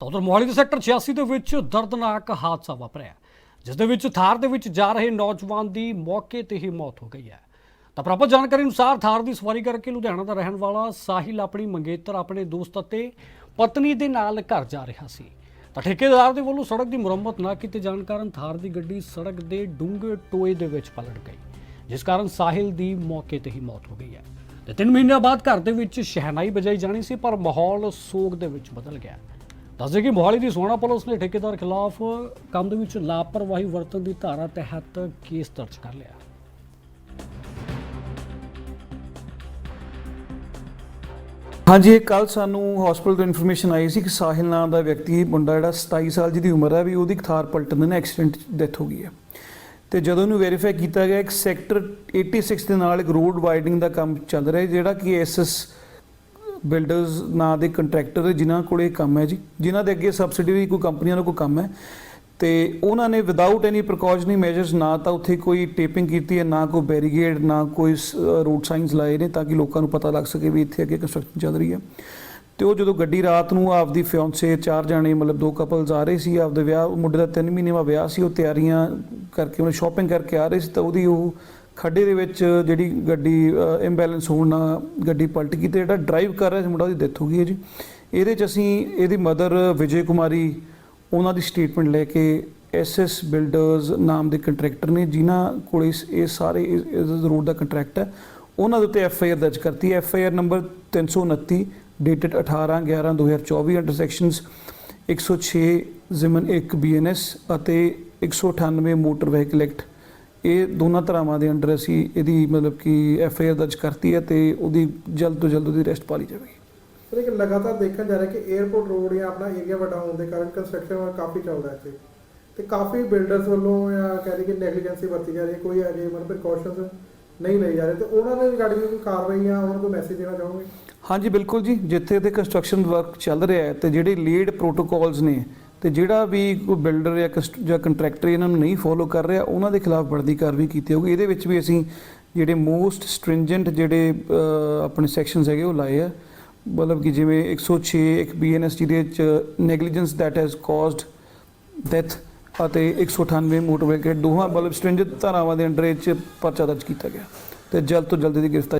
ਤਾਂ ਉਧਰ ਮੋਹਾਲੀ ਦੇ ਸੈਕਟਰ 86 ਦੇ ਵਿੱਚ ਦਰਦਨਾਕ ਹਾਦਸਾ ਵਾਪਰਿਆ ਜਿਸ ਦੇ ਵਿੱਚ ਥਾਰ ਦੇ ਵਿੱਚ ਜਾ ਰਹੇ ਨੌਜਵਾਨ ਦੀ ਮੌਕੇ ਤੇ ਹੀ ਮੌਤ ਹੋ ਗਈ ਹੈ। ਤਾਂ ਪ੍ਰਾਪਤ ਜਾਣਕਾਰੀ ਅਨੁਸਾਰ ਥਾਰ ਦੀ ਸਵਾਰੀ ਕਰਕੇ ਲੁਧਿਆਣਾ ਦਾ ਰਹਿਣ ਵਾਲਾ ਸਾਹਿਲ ਆਪਣੀ ਮੰਗੇਤਰ, ਆਪਣੇ ਦੋਸਤ ਅਤੇ ਪਤਨੀ ਦੇ ਨਾਲ ਘਰ ਜਾ ਰਿਹਾ ਸੀ। ਤਾਂ ਠੇਕੇਦਾਰ ਦੇ ਵੱਲੋਂ ਸੜਕ ਦੀ ਮੁਰੰਮਤ ਨਾ ਕੀਤੇ ਜਾਣ ਕਾਰਨ ਥਾਰ ਦੀ ਗੱਡੀ ਸੜਕ ਦੇ ਡੂੰਘੇ ਟੋਏ ਦੇ ਵਿੱਚ ਪਲਟ ਗਈ, ਜਿਸ ਕਾਰਨ ਸਾਹਿਲ ਦੀ ਮੌਕੇ ਤੇ ਹੀ ਮੌਤ ਹੋ ਗਈ ਹੈ। ਤੇ 3 ਮਹੀਨਿਆਂ ਬਾਅਦ ਘਰ ਦੇ ਵਿੱਚ ਸ਼ਹਿਨਾਈ ਵਜਾਈ ਜਾਣੀ ਸੀ, ਪਰ ਮਾਹੌਲ ਸੋਗ ਦੇ ਵਿੱਚ ਬਦਲ ਗਿਆ। ਦੱਸਦੇ ਕਿ ਮੋਹਾਲੀ ਦੀ ਸੋਹਣਾ ਪੁਲਿਸ ਨੇ ਠੇਕੇਦਾਰ ਖਿਲਾਫ ਕੰਮ ਦੇ ਵਿੱਚ ਲਾਪਰਵਾਹੀ ਵਰਤਣ ਦੀ ਧਾਰਾ ਤਹਿਤ ਕੇਸ ਦਰਜ ਕਰ ਲਿਆ। ਹਾਂਜੀ ਇਹ ਕੱਲ ਸਾਨੂੰ ਹਸਪੀਟਲ ਤੋਂ ਇਨਫੋਰਮੇਸ਼ਨ ਆਈ ਸੀ ਕਿ ਸਾਹਿਲ ਨਾਮ ਦਾ ਵਿਅਕਤੀ, ਮੁੰਡਾ ਜਿਹੜਾ 27 ਸਾਲ ਜਿਹਦੀ ਉਮਰ ਹੈ ਵੀ ਉਹਦੀ ਥਾਰ ਪਲਟਣ ਦੇ ਨਾਲ ਐਕਸੀਡੈਂਟ ਡੈਥ ਹੋ ਗਈ ਹੈ। ਤੇ ਜਦੋਂ ਇਹਨੂੰ ਵੈਰੀਫਾਈ ਕੀਤਾ ਗਿਆ, ਇੱਕ ਸੈਕਟਰ 86 ਦੇ ਨਾਲ ਇੱਕ ਰੋਡ ਵਾਈਡਿੰਗ ਦਾ ਕੰਮ ਚੱਲ ਰਿਹਾ ਜਿਹੜਾ ਕਿ ਐਸਐਸ ਬਿਲਡਰਸ ਨਾਂ ਦੇ ਕੰਟਰੈਕਟਰ ਜਿਨ੍ਹਾਂ ਕੋਲ ਇਹ ਕੰਮ ਹੈ ਜੀ, ਜਿਨ੍ਹਾਂ ਦੇ ਅੱਗੇ ਸਬਸਿਡੀ ਵੀ ਕੋਈ ਕੰਪਨੀਆਂ ਦਾ ਕੋਈ ਕੰਮ ਹੈ, ਤੇ ਉਹਨਾਂ ਨੇ ਵਿਦਆਊਟ ਐਨੀ ਪ੍ਰੀਕਾਸ਼ਨਰੀ ਮੈਜਰਸ ਨਾ ਤਾਂ ਉੱਥੇ ਕੋਈ ਟੇਪਿੰਗ ਕੀਤੀ ਹੈ, ਨਾ ਕੋਈ ਬੈਰੀਗੇਡ ਨਾ ਕੋਈ ਰੋਡ ਸਾਈਨਸ ਲਾਏ ਨੇ ਤਾਂ ਕਿ ਲੋਕਾਂ ਨੂੰ ਪਤਾ ਲੱਗ ਸਕੇ ਵੀ ਇੱਥੇ ਅੱਗੇ ਕੰਸਟਰਕਸ਼ਨ ਚੱਲ ਰਹੀ ਹੈ। ਤੇ ਉਹ ਜਦੋਂ ਗੱਡੀ ਰਾਤ ਨੂੰ ਆਪਦੀ ਫਿਓਂਸੇ ਚਾਰ ਜਾਣੇ ਮਤਲਬ ਦੋ ਕਪਲਸ ਆ ਰਹੇ ਸੀ, ਆਪਦੇ ਵਿਆਹ ਮੁੰਡੇ ਦਾ 3 ਮਹੀਨੇ ਦਾ ਵਿਆਹ ਸੀ, ਉਹ ਤਿਆਰੀਆਂ ਕਰਕੇ ਉਹਨੇ ਸ਼ਾਪਿੰਗ ਕਰਕੇ ਆ ਰਹੇ ਸੀ, ਤਾਂ ਉਹਦੀ ਉਹ ਖੱਡੇ ਦੇ ਵਿੱਚ ਜਿਹੜੀ ਗੱਡੀ ਇੰਬੈਲੈਂਸ ਹੋਣ ਨਾਲ ਗੱਡੀ ਪਲਟ ਗਈ ਤੇ ਜਿਹੜਾ ਡਰਾਈਵ ਕਰ ਰਿਹਾ ਸੀ ਮੁੰਡਾ ਉਹਦੀ ਡੈਥ ਹੋ ਗਈ ਹੈ ਜੀ। ਇਹਦੇ ਚ ਅਸੀਂ ਇਹਦੀ ਮਦਰ ਵਿਜੇ ਕੁਮਾਰੀ, ਉਹਨਾਂ ਦੀ ਸਟੇਟਮੈਂਟ ਲੈ ਕੇ ਐਸਐਸ ਬਿਲਡਰਸ ਨਾਮ ਦੇ ਕੰਟਰੈਕਟਰ ਨੇ, ਜਿਨ੍ਹਾਂ ਕੋਲ ਇਸ, ਇਹ ਸਾਰੇ ਇਸ ਰੋਡ ਦਾ ਕੰਟਰੈਕਟ ਹੈ, ਉਹਨਾਂ ਦੇ ਉੱਤੇ ਐਫ ਆਈ ਆਰ ਦਰਜ ਕਰਤੀ F I R number 329 dated 18 11 2024 under sections 106 ਜ਼ਿਮਨ 1 ਬੀਐਨਐਸ ਅਤੇ 198 ਮੋਟਰ ਵਹੀਕਲ ਐਕਟ ਇਹ ਦੋਨਾਂ ਧਰਾਵਾਂ ਦੇ ਅੰਡਰ ਅਸੀਂ ਇਹਦੀ ਮਤਲਬ ਕਿ ਐਫ ਆਈ ਆਰ ਦਰਜ ਕਰਤੀ ਹੈ ਤੇ ਉਹਦੀ ਜਲਦ ਤੋਂ ਜਲਦ ਉਹਦੀ ਅਰੈਸਟ ਪਾ ਲਈ ਜਾਵੇਗੀ। ਸਰ ਇੱਕ ਲਗਾਤਾਰ ਦੇਖਿਆ ਜਾ ਰਿਹਾ ਕਿ 에어ਪੋਰਟ ਰੋਡ ਜਾਂ ਆਪਣਾ ਏਰੀਆ ਵੱਡਾ ਹੋਣ ਦੇ ਕਾਰਨ ਕੰਸਟਰਕਸ਼ਨ ਵਰਕ ਕਾਫੀ ਚੱਲਦਾ ਇੱਥੇ। ਤੇ ਕਾਫੀ ਬਿਲਡਰਸ ਵੱਲੋਂ ਜਾਂ ਕਹਿ ਰਹੀ ਕਿ ਨੈਗਲੀਜੈਂਸੀ ਵਰਤੀ ਜਾ ਰਹੀ ਹੈ ਕੋਈ ਅਜੇ ਮਤਲਬ ਪ੍ਰੀਕਾਸ਼ਨਸ ਨਹੀਂ ਲਈ ਜਾ ਰਹੇ। ਤੇ ਉਹਨਾਂ ਦੇ ਰਿਗਾਰਡਿੰਗ ਕੋਈ ਕਾਰਵਾਈ ਜਾਂ ਉਹਨਾਂ ਨੂੰ ਮੈਸੇਜ ਦੇਣਾ ਚਾਹੋਗੇ? ਹਾਂਜੀ ਬਿਲਕੁਲ ਜੀ। ਜਿੱਥੇ ਤੇ ਕੰਸਟਰਕਸ਼ਨ ਵਰਕ ਚੱਲ ਰਿਹਾ ਹੈ ਤੇ ਜਿਹੜੇ ਲੀਡ ਪ੍ਰੋਟੋਕਾਲਸ ਨੇ ਤੇ ਜਿਹੜਾ ਵੀ ਕੋਈ ਬਿਲਡਰ ਜਾਂ ਕਸਟ- ਜਾਂ ਕੰਟਰੈਕਟਰ ਇਹਨਾਂ ਨੂੰ ਨਹੀਂ ਫੋਲੋ ਕਰ ਰਿਹਾ, ਉਹਨਾਂ ਦੇ ਖਿਲਾਫ ਬਣਦੀ ਕਾਰਵਾਈ ਕੀਤੀ ਹੋਊਗੀ। ਇਹਦੇ ਵਿੱਚ ਵੀ ਅਸੀਂ ਜਿਹੜੇ ਮੋਸਟ ਸਟ੍ਰਿੰਜੈਂਟ ਜਿਹੜੇ ਆਪਣੇ ਸੈਕਸ਼ਨਸ ਹੈਗੇ ਉਹ ਲਾਏ ਆ। ਮਤਲਬ ਕਿ ਜਿਵੇਂ 106 ਇੱਕ ਬੀਐਨਐਸਟੀ ਦੇ ਵਿੱਚ negligence that has caused death ਅਤੇ 198 ਮੋਟਰ ਵਹੀਕਲ ਦੋਹਾਂ ਮਤਲਬ ਸਟ੍ਰਿੰਜੈਂਟ ਧਾਰਾਵਾਂ ਦੇ ਅੰਡਰ ਇਹ 'ਚ ਪਰਚਾ ਦਰਜ ਕੀਤਾ ਗਿਆ। ਤੇ ਜਲਦ ਤੋਂ ਜਲਦ ਦੀ ਗ੍ਰਿਫਤਾਰੀ